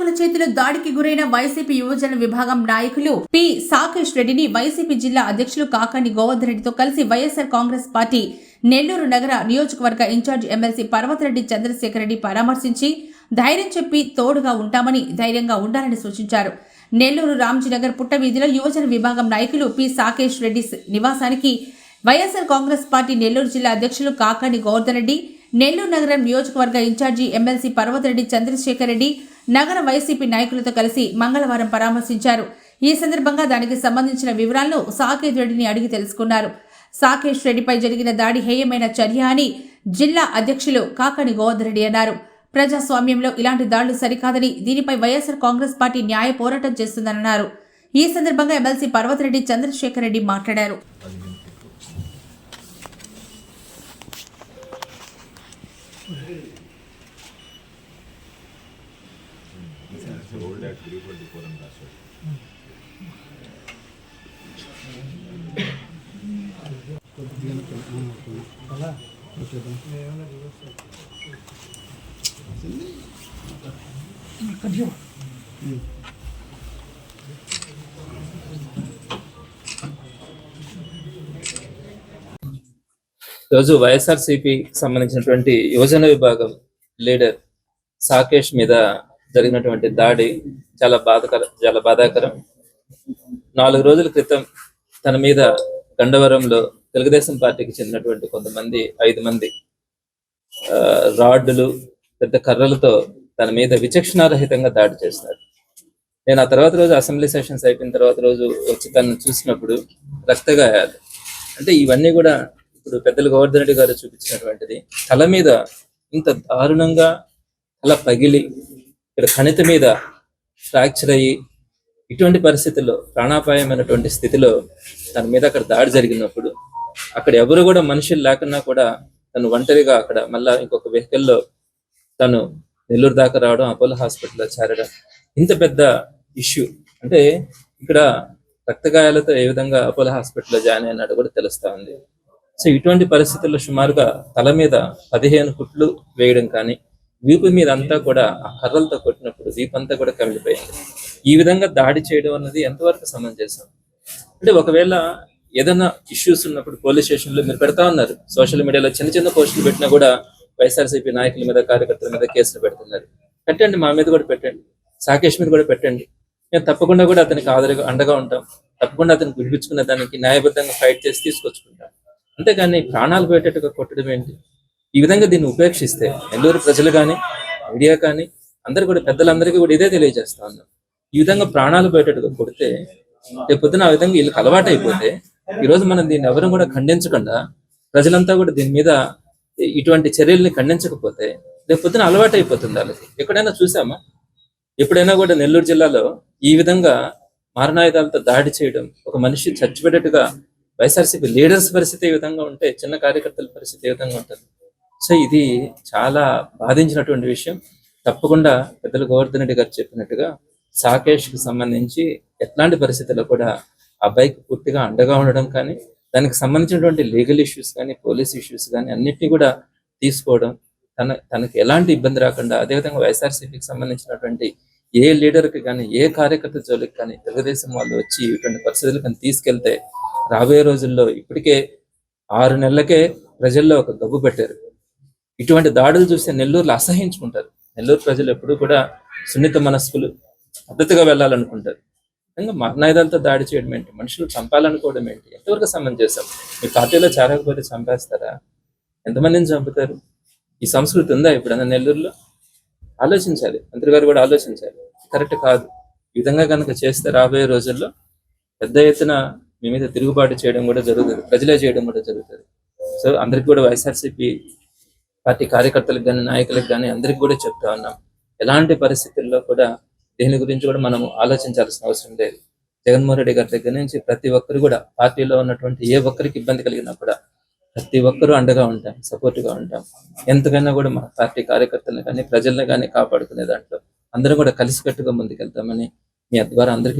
దుండగుల చేతిలో దాడికి గురైన వైసీపీ యువజన విభాగం నాయకులు పి. సాకేష్ రెడ్డిని వైసీపీ జిల్లా అధ్యక్షులు కాకాని గోవర్ధన్ రెడ్డితో కలిసి వైఎస్ఆర్ కాంగ్రెస్ పార్టీ నెల్లూరు నగర నియోజకవర్గ ఇన్ఛార్జ్ ఎమ్మెల్సీ పర్వతరెడ్డి చంద్రశేఖర్ రెడ్డి పరామర్శించి ధైర్యం చెప్పి తోడుగా ఉంటామని ధైర్యంగా ఉండాలని సూచించారు. నెల్లూరు రామ్జీనగర్ పుట్టవీధిలో యువజన విభాగం నాయకులు పి. సాకేష్ రెడ్డి నివాసానికి వైఎస్ఆర్ కాంగ్రెస్ పార్టీ నెల్లూరు జిల్లా అధ్యక్షులు కాకాని గోవర్ధన్ రెడ్డి నెల్లూరు నగరం నియోజకవర్గ ఇన్ఛార్జి ఎమ్మెల్సీ పర్వతరెడ్డి చంద్రశేఖర్ రెడ్డి నగర వైసీపీ నాయకులతో కలిసి మంగళవారం పరామర్శించారు. ఈ సందర్భంగా దానికి సంబంధించిన వివరాలను సాకేత్ రెడ్డిని అడిగి తెలుసుకున్నారు. సాకేష్ రెడ్డిపై జరిగిన దాడి హేయమైన చర్య అని జిల్లా అధ్యక్షులు కాకాని గోవర్ధరెడ్డి అన్నారు. ప్రజాస్వామ్యంలో ఇలాంటి దాడులు సరికాదని దీనిపై వైఎస్ఆర్ కాంగ్రెస్ పార్టీ న్యాయ పోరాటం చేస్తుందన్నారు. ఈ సందర్భంగా ఎమ్మెల్సీ పర్వతరెడ్డి చంద్రశేఖర్ రెడ్డి మాట్లాడారు. రోజు at 324 and సంబంధించినటువంటి యువజన విభాగం లీడర్ సాకేష్ మీద జరిగినటువంటి దాడి చాలా బాధకర చాలా బాధాకరం. నాలుగు రోజుల క్రితం తన మీద గండవరంలో తెలుగుదేశం పార్టీకి చెందినటువంటి కొంతమంది ఐదు మంది ఆ, పెద్ద కర్రలతో తన మీద విచక్షణారహితంగా దాడి చేసినారు నేను ఆ తర్వాత రోజు అసెంబ్లీ సెషన్స్ అయిపోయిన తర్వాత రోజు వచ్చి తను చూసినప్పుడు రక్తగాయాలు అంటే ఇవన్నీ కూడా ఇప్పుడు పెద్దలు గోవర్ధన్ రెడ్డి గారు చూపించినటువంటిది. తల మీద ఇంత దారుణంగా తల పగిలి ఇక్కడ కణిత మీద ఫ్రాక్చర్ అయ్యి ఇటువంటి పరిస్థితుల్లో ప్రాణాపాయమైనటువంటి స్థితిలో తన మీద అక్కడ దాడి జరిగినప్పుడు అక్కడ ఎవరు కూడా మనుషులు లేకున్నా కూడా తను ఒంటరిగా అక్కడ మళ్ళా ఇంకొక వెహికల్లో తను నెల్లూరు దాకా రావడం అపోలో హాస్పిటల్లో చేరడం. ఇంత పెద్ద ఇష్యూ అంటే ఇక్కడ రక్తగాయాలతో ఏ విధంగా అపోలో హాస్పిటల్లో జాయిన్ అయినాడు కూడా తెలుస్తా ఉంది. సో ఇటువంటి పరిస్థితుల్లో సుమారుగా తల మీద పదిహేను కుట్లు వేయడం కానీ వీపు మీద అంతా కూడా ఆ కర్రలతో కొట్టినప్పుడు వీపు అంతా కూడా కమిలిపోయింది. ఈ విధంగా దాడి చేయడం అన్నది ఎంతవరకు సమంజసం? అంటే ఒకవేళ ఏదైనా ఇష్యూస్ ఉన్నప్పుడు పోలీస్ స్టేషన్లో మీరు పెడతా ఉన్నారు. సోషల్ మీడియాలో చిన్న చిన్న పోస్టులు పెట్టినా కూడా వైఎస్ఆర్సీపీ నాయకుల మీద కార్యకర్తల మీద కేసులు పెడుతున్నారు. పెట్టండి మా మీద కూడా పెట్టండి. సాకేష్ మీద కూడా పెట్టండి. మేము తప్పకుండా కూడా అతనికి ఆదరగా అండగా ఉంటాం. తప్పకుండా అతనికి విడిపించుకున్న దానికి న్యాయబద్ధంగా ఫైట్ చేసి తీసుకొచ్చుకుంటాం. అంతేగాని ప్రాణాలు పోయేటట్టుగా కొట్టడం ఏంటి? ఈ విధంగా దీన్ని ఉపేక్షిస్తే నెల్లూరు ప్రజలు కానీ మీడియా కానీ అందరు కూడా పెద్దలందరికీ కూడా ఇదే తెలియజేస్తా ఉన్నాం. ఈ విధంగా ప్రాణాలు బయటకు కొడితే రేపు పొద్దున ఆ విధంగా వీళ్ళకి అలవాటు అయిపోతే ఈ రోజు మనం దీన్ని ఎవరు కూడా ఖండించకుండా ప్రజలంతా కూడా దీని మీద ఇటువంటి చర్యల్ని ఖండించకపోతే రేపు పొద్దున అలవాటు అయిపోతుంది వాళ్ళకి. ఎక్కడైనా చూసామా? ఎప్పుడైనా కూడా నెల్లూరు జిల్లాలో ఈ విధంగా మారణాయుధాలతో దాడి చేయడం ఒక మనిషి చచ్చిపెట్టేట్టుగా వైఎస్ఆర్సీపీ లీడర్స్ పరిస్థితి ఏ విధంగా ఉంటే చిన్న కార్యకర్తల పరిస్థితి ఏ విధంగా ఉంటుంది. సో ఇది చాలా బాధించినటువంటి విషయం. తప్పకుండా పెద్దలు గోవర్ధన్ రెడ్డి గారు చెప్పినట్టుగా సాకేష్కి సంబంధించి ఎట్లాంటి పరిస్థితుల్లో కూడా ఆ అబ్బాయికి పూర్తిగా అండగా ఉండడం కానీ దానికి సంబంధించినటువంటి లీగల్ ఇష్యూస్ కానీ పోలీస్ ఇష్యూస్ కానీ అన్నిటినీ కూడా తీసుకోవడం తన తనకు ఎలాంటి ఇబ్బంది రాకుండా అదేవిధంగా వైఎస్ఆర్సీపీకి సంబంధించినటువంటి ఏ లీడర్కి కానీ ఏ కార్యకర్త జోలికి కానీ తెలుగుదేశం వాళ్ళు వచ్చి ఇటువంటి పరిస్థితులు కానీ తీసుకెళ్తే రాబోయే రోజుల్లో ఇప్పటికే ఆరు నెలలకే ప్రజల్లో ఒక గబ్బు పెట్టారు. ఇటువంటి దాడులు చూస్తే నెల్లూరులో అసహించుకుంటారు. నెల్లూరు ప్రజలు ఎప్పుడూ కూడా సున్నిత మనస్కులు పద్ధతిగా వెళ్ళాలనుకుంటారు. ఇంకా మరణాయుధాలతో దాడి చేయడం ఏంటి? మనుషులు చంపాలనుకోవడం ఏంటి? ఎంతవరకు సమంజసం? మీ పార్టీలో చేరకపోతే చంపేస్తారా? ఎంతమందిని చంపుతారు? ఈ సంస్కృతి ఉందా ఎప్పుడైనా నెల్లూరులో? ఆలోచించాలి. మంత్రి గారు కూడా ఆలోచించాలి. కరెక్ట్ కాదు. ఈ విధంగా కనుక చేస్తే రాబోయే రోజుల్లో పెద్ద ఎత్తున మీ మీద తిరుగుబాటు చేయడం కూడా జరుగుతుంది. ప్రజలే చేయడం కూడా జరుగుతుంది. సో అందరికి కూడా వైఎస్ఆర్సీపీ పార్టీ కార్యకర్తలకు కానీ నాయకులకు కానీ అందరికి కూడా చెప్తా ఉన్నాం. ఎలాంటి పరిస్థితుల్లో కూడా దేని గురించి కూడా మనం ఆలోచించాల్సిన అవసరం లేదు. జగన్మోహన్ రెడ్డి గారి దగ్గర నుంచి ప్రతి ఒక్కరు కూడా పార్టీలో ఉన్నటువంటి ఏ ఒక్కరికి ఇబ్బంది కలిగినా కూడా ప్రతి ఒక్కరూ అండగా ఉంటాం సపోర్ట్గా ఉంటాం. ఎంతకైనా కూడా మా పార్టీ కార్యకర్తలను కానీ ప్రజల్ని కానీ కాపాడుకునే దాంట్లో అందరం కూడా కలిసికట్టుగా ముందుకెళ్తామని మీ ద్వారా అందరికీ